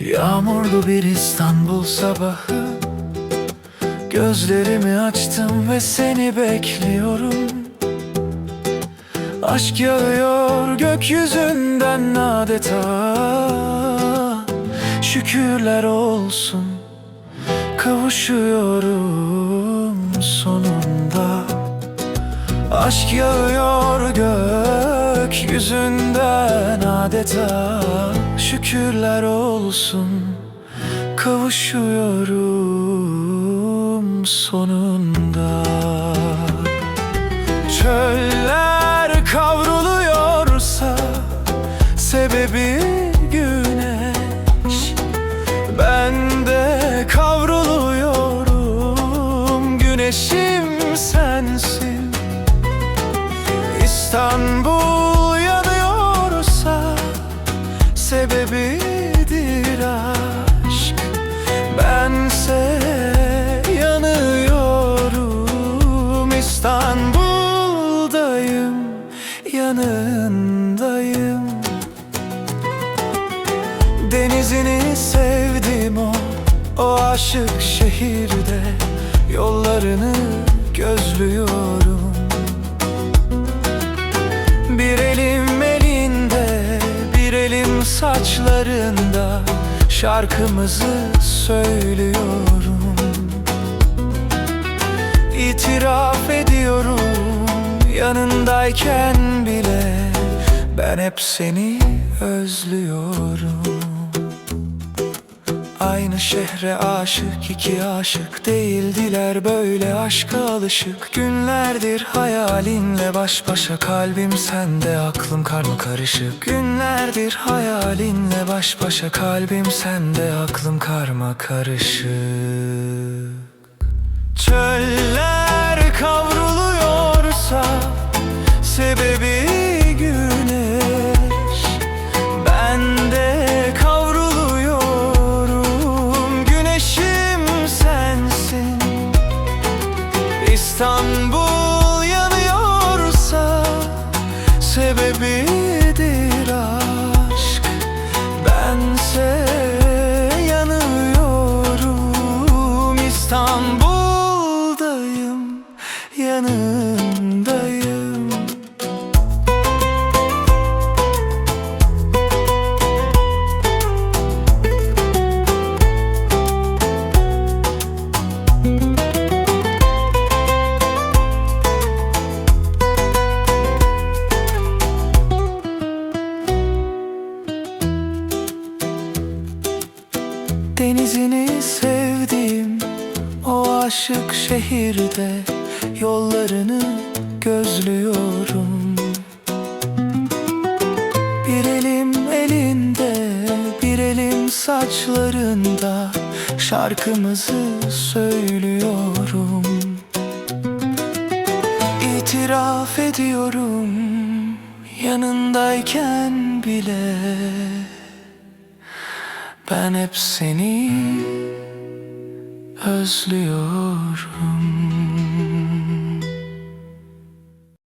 Yağmurlu bir İstanbul sabahı. Gözlerimi açtım ve seni bekliyorum. Aşk yağıyor gökyüzünden adeta. Şükürler olsun kavuşuyorum sonunda. Aşk yağıyor gökyüzünden adeta Şükürler olsun. Kavuşuyorum sonunda. Çöller kavruluyorsa sebebi güneş. Ben de kavruluyorum güneşim sebebidir aşk? Bense yanıyorum İstanbul'dayım yanındayım. Denizini sevdim o, o aşık şehirde Yollarını gözlüyorum saçlarında Şarkımızı söylüyorum. İtiraf ediyorum yanındayken bile Ben hep seni özlüyorum Aynı şehre aşık iki aşık değildiler böyle aşka alışık. Günlerdir hayalinle baş başa kalbim sende. Aklım karma karışık. Günlerdir hayalinle baş başa kalbim sende. Aklım karma karışık. Çöller İstanbul yanıyorsa sebebidir o aşık şehirde Yollarını gözlüyorum. Bir elim elinde bir elim saçlarında Şarkımızı söylüyorum. İtiraf ediyorum yanındayken bile ben hep seni özlüyorum